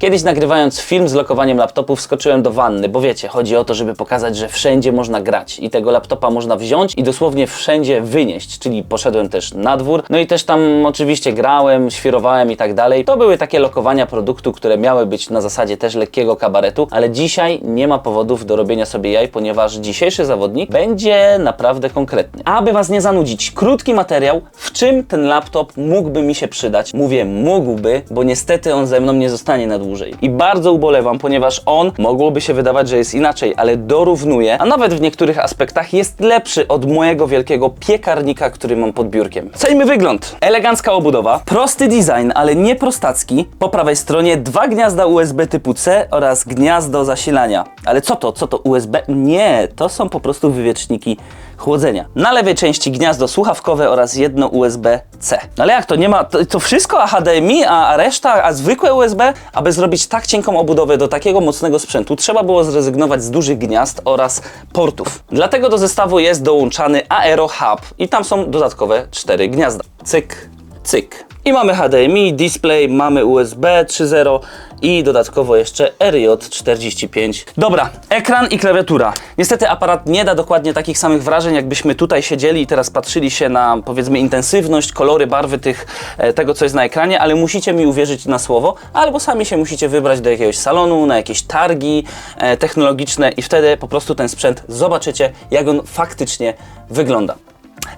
Kiedyś nagrywając film z lokowaniem laptopu wskoczyłem do wanny, bo wiecie, chodzi o to, żeby pokazać, że wszędzie można grać i tego laptopa można wziąć i dosłownie wszędzie wynieść, czyli poszedłem też na dwór, no i też tam oczywiście grałem, świrowałem i tak dalej. To były takie lokowania produktu, które miały być na zasadzie też lekkiego kabaretu, ale dzisiaj nie ma powodów do robienia sobie jaj, ponieważ dzisiejszy zawodnik będzie naprawdę konkretny. Aby Was nie zanudzić, krótki materiał, w czym ten laptop mógłby mi się przydać. Mówię mógłby, bo niestety on ze mną nie zostanie na dłużej. I bardzo ubolewam, ponieważ on mogłoby się wydawać, że jest inaczej, ale dorównuje, a nawet w niektórych aspektach jest lepszy od mojego wielkiego piekarnika, który mam pod biurkiem. Cejmy wygląd. Elegancka obudowa, prosty design, ale nie prostacki. Po prawej stronie dwa gniazda USB typu C oraz gniazdo zasilania. Ale co to? Co to USB? Nie, to są po prostu wywieczniki chłodzenia. Na lewej części gniazdo słuchawkowe oraz jedno USB-C. No ale jak to? Nie ma, to, to wszystko, a HDMI, a, a reszta, a zwykłe USB? Aby zrobić tak cienką obudowę do takiego mocnego sprzętu, trzeba było zrezygnować z dużych gniazd oraz portów. Dlatego do zestawu jest dołączany Aero Hub i tam są dodatkowe cztery gniazda. Cyk, cyk. I mamy HDMI, display, mamy USB 3.0 i dodatkowo jeszcze RJ45. Dobra, ekran i klawiatura. Niestety aparat nie da dokładnie takich samych wrażeń, jakbyśmy tutaj siedzieli i teraz patrzyli się na powiedzmy intensywność, kolory, barwy tych, e, tego, co jest na ekranie, ale musicie mi uwierzyć na słowo, albo sami się musicie wybrać do jakiegoś salonu, na jakieś targi e, technologiczne i wtedy po prostu ten sprzęt zobaczycie, jak on faktycznie wygląda.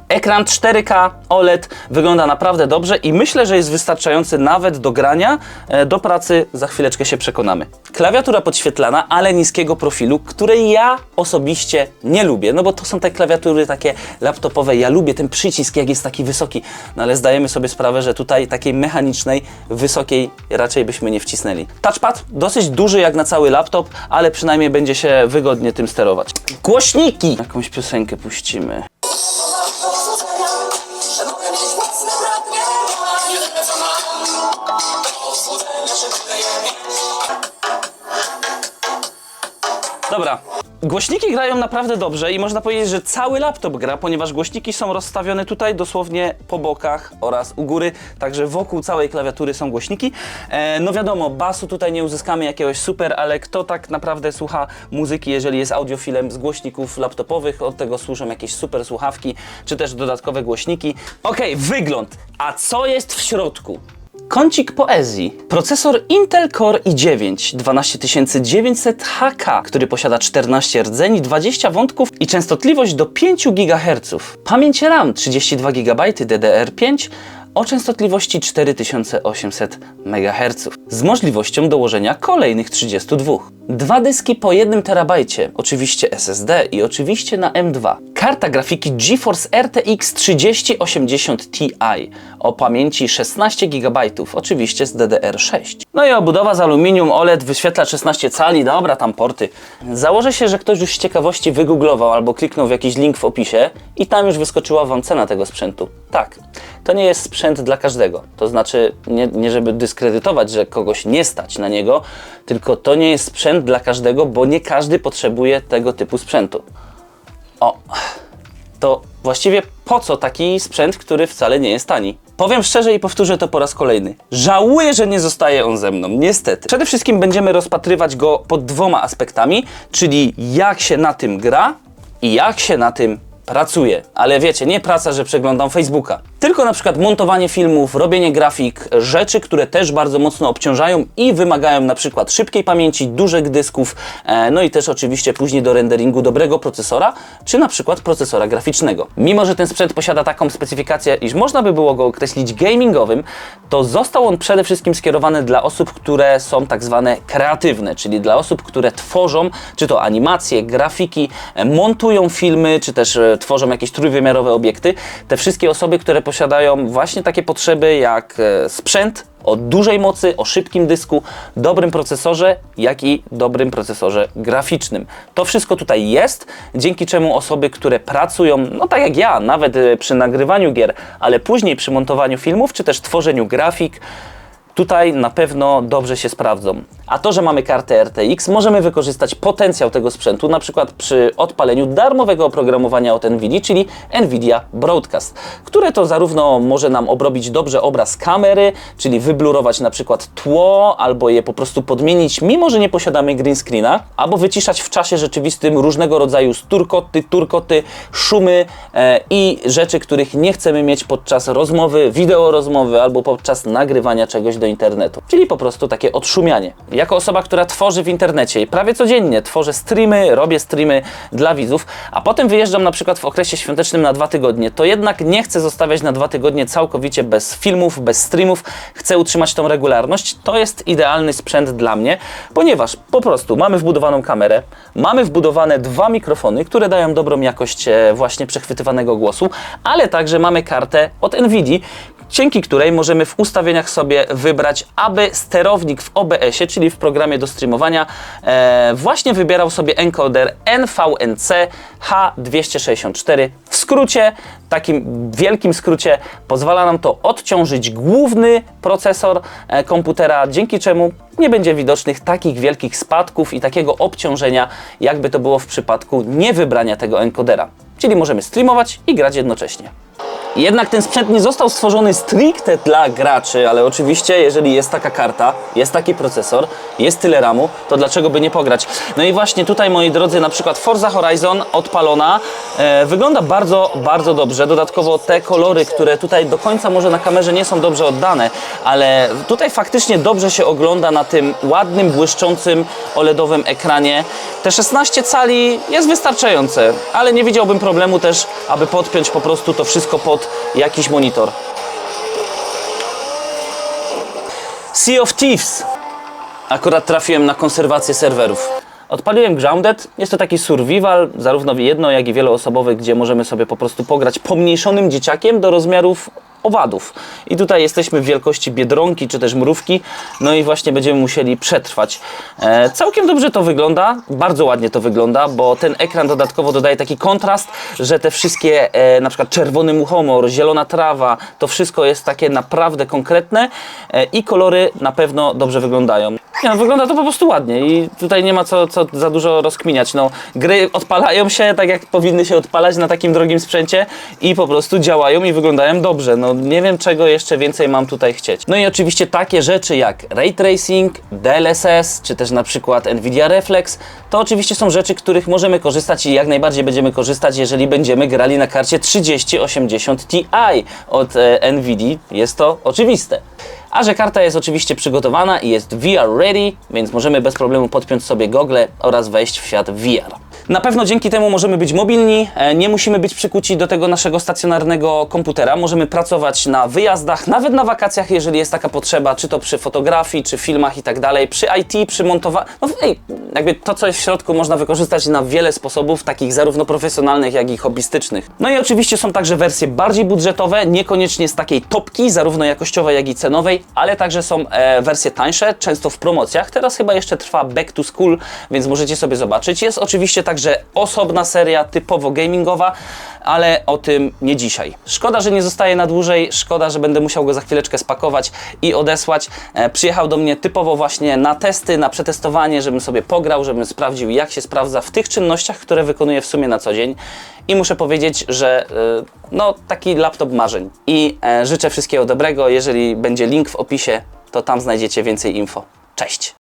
Ekran 4K OLED wygląda naprawdę dobrze i myślę, że jest wystarczający nawet do grania. E, Do pracy za chwileczkę się przekonamy. Klawiatura podświetlana, ale niskiego profilu, której ja osobiście nie lubię, no bo to są te klawiatury takie laptopowe. Ja lubię ten przycisk, jak jest taki wysoki, no ale zdajemy sobie sprawę, że tutaj takiej mechanicznej, wysokiej raczej byśmy nie wcisnęli. Touchpad dosyć duży jak na cały laptop, ale przynajmniej będzie się wygodnie tym sterować. Głośniki! Jakąś piosenkę puścimy. Dobra. Głośniki grają naprawdę dobrze i można powiedzieć, że cały laptop gra, ponieważ głośniki są rozstawione tutaj dosłownie po bokach oraz u góry, także wokół całej klawiatury są głośniki. E, no wiadomo, basu tutaj nie uzyskamy jakiegoś super, ale kto tak naprawdę słucha muzyki, jeżeli jest audiofilem z głośników laptopowych, od tego służą jakieś super słuchawki, czy też dodatkowe głośniki. Okej, wygląd. A co jest w środku? Kącik poezji. Procesor Intel Core i9 12900HK, który posiada 14 rdzeni, 20 wątków i częstotliwość do 5 GHz. Pamięć RAM 32 GB DDR5 o częstotliwości 4800 MHz z możliwością dołożenia kolejnych 32. Dwa dyski po 1 terabajcie, oczywiście SSD i oczywiście na M2. Karta grafiki GeForce RTX 3080 Ti o pamięci 16 GB, oczywiście z DDR6. No i obudowa z aluminium OLED, wyświetlacz 16 cali, dobra tam porty. Założę się, że ktoś już z ciekawości wygooglował albo kliknął w jakiś link w opisie i tam już wyskoczyła Wam cena tego sprzętu. Tak, to nie jest sprzęt dla każdego. To znaczy, nie, nie żeby dyskredytować, że kogoś nie stać na niego, tylko to nie jest sprzęt dla każdego, bo nie każdy potrzebuje tego typu sprzętu. O, to właściwie po co taki sprzęt, który wcale nie jest tani? Powiem szczerze i powtórzę to po raz kolejny. Żałuję, że nie zostaje on ze mną, niestety. Przede wszystkim będziemy rozpatrywać go pod dwoma aspektami, czyli jak się na tym gra i jak się na tym pracuje. Ale wiecie, nie praca, że przeglądam Facebooka. Tylko na przykład montowanie filmów, robienie grafik, rzeczy, które też bardzo mocno obciążają i wymagają na przykład szybkiej pamięci, dużych dysków, e, no i też oczywiście później do renderingu dobrego procesora, czy na przykład procesora graficznego. Mimo, że ten sprzęt posiada taką specyfikację, iż można by było go określić gamingowym, to został on przede wszystkim skierowany dla osób, które są tak zwane kreatywne, czyli dla osób, które tworzą, czy to animacje, grafiki, e, montują filmy, czy też e, tworzą jakieś trójwymiarowe obiekty. Te wszystkie osoby, które posiadają właśnie takie potrzeby jak e, sprzęt o dużej mocy, o szybkim dysku, dobrym procesorze, jak i dobrym procesorze graficznym. To wszystko tutaj jest, dzięki czemu osoby, które pracują, no tak jak ja, nawet e, przy nagrywaniu gier, ale później przy montowaniu filmów, czy też tworzeniu grafik, tutaj na pewno dobrze się sprawdzą. A to, że mamy kartę RTX, możemy wykorzystać potencjał tego sprzętu, na przykład przy odpaleniu darmowego oprogramowania od NVIDIA, czyli NVIDIA Broadcast, które to zarówno może nam obrobić dobrze obraz kamery, czyli wyblurować na przykład tło, albo je po prostu podmienić, mimo że nie posiadamy green screena, albo wyciszać w czasie rzeczywistym różnego rodzaju sturkoty, turkoty, szumy e, i rzeczy, których nie chcemy mieć podczas rozmowy, wideo rozmowy albo podczas nagrywania czegoś do internetu. Czyli po prostu takie odszumianie. Jako osoba, która tworzy w internecie prawie codziennie tworzę streamy, robię streamy dla widzów, a potem wyjeżdżam na przykład w okresie świątecznym na dwa tygodnie, to jednak nie chcę zostawiać na dwa tygodnie całkowicie bez filmów, bez streamów. Chcę utrzymać tą regularność. To jest idealny sprzęt dla mnie, ponieważ po prostu mamy wbudowaną kamerę, mamy wbudowane dwa mikrofony, które dają dobrą jakość e, właśnie przechwytywanego głosu, ale także mamy kartę od NVIDIA, dzięki której możemy w ustawieniach sobie wybrać, aby sterownik w OBS-ie, czyli w programie do streamowania, e, właśnie wybierał sobie encoder NVNC H264. W skrócie, takim wielkim skrócie, pozwala nam to odciążyć główny procesor e, komputera, dzięki czemu nie będzie widocznych takich wielkich spadków i takiego obciążenia, jakby to było w przypadku niewybrania tego encodera. Czyli możemy streamować i grać jednocześnie. Jednak ten sprzęt nie został stworzony stricte dla graczy, ale oczywiście, jeżeli jest taka karta, jest taki procesor, jest tyle RAMu, to dlaczego by nie pograć? No i właśnie tutaj, moi drodzy, na przykład Forza Horizon odpalona e, wygląda bardzo, bardzo dobrze. Dodatkowo te kolory, które tutaj do końca może na kamerze nie są dobrze oddane, ale tutaj faktycznie dobrze się ogląda na tym ładnym, błyszczącym OLEDowym ekranie. Te 16 cali jest wystarczające, ale nie widziałbym problemu też, aby podpiąć po prostu to wszystko pod jakiś monitor. Sea of Thieves. Akurat trafiłem na konserwację serwerów. Odpaliłem Grounded. Jest to taki survival, zarówno jedno, jak i wieloosobowy, gdzie możemy sobie po prostu pograć pomniejszonym dzieciakiem do rozmiarów owadów. I tutaj jesteśmy w wielkości biedronki czy też mrówki, no i właśnie będziemy musieli przetrwać. E, całkiem dobrze to wygląda, bardzo ładnie to wygląda, bo ten ekran dodatkowo dodaje taki kontrast, że te wszystkie, e, na przykład czerwony muchomor, zielona trawa, to wszystko jest takie naprawdę konkretne e, i kolory na pewno dobrze wyglądają. Nie, no, wygląda to po prostu ładnie i tutaj nie ma co, co za dużo rozkminiać. No, gry odpalają się tak, jak powinny się odpalać na takim drogim sprzęcie i po prostu działają i wyglądają dobrze. No, nie wiem, czego jeszcze więcej mam tutaj chcieć. No i oczywiście takie rzeczy jak Ray Tracing, DLSS, czy też na przykład Nvidia Reflex, to oczywiście są rzeczy, których możemy korzystać i jak najbardziej będziemy korzystać, jeżeli będziemy grali na karcie 3080 Ti od e, Nvidia. Jest to oczywiste. A że karta jest oczywiście przygotowana i jest VR ready, więc możemy bez problemu podpiąć sobie gogle oraz wejść w świat VR. Na pewno dzięki temu możemy być mobilni, e, nie musimy być przykuci do tego naszego stacjonarnego komputera. Możemy pracować na wyjazdach, nawet na wakacjach, jeżeli jest taka potrzeba, czy to przy fotografii, czy filmach i tak dalej, przy IT, przy montowaniu. No, ej, jakby to, co jest w środku, można wykorzystać na wiele sposobów, takich zarówno profesjonalnych, jak i hobbystycznych. No i oczywiście są także wersje bardziej budżetowe, niekoniecznie z takiej topki, zarówno jakościowej, jak i cenowej, ale także są e, wersje tańsze, często w promocjach. Teraz chyba jeszcze trwa Back to School, więc możecie sobie zobaczyć. Jest oczywiście także osobna seria, typowo gamingowa, ale o tym nie dzisiaj. Szkoda, że nie zostaje na dłużej, szkoda, że będę musiał go za chwileczkę spakować i odesłać. E, przyjechał do mnie typowo właśnie na testy, na przetestowanie, żebym sobie pograł, żebym sprawdził, jak się sprawdza w tych czynnościach, które wykonuję w sumie na co dzień. I muszę powiedzieć, że e, no taki laptop marzeń. I e, życzę wszystkiego dobrego. Jeżeli będzie link w opisie, to tam znajdziecie więcej info. Cześć!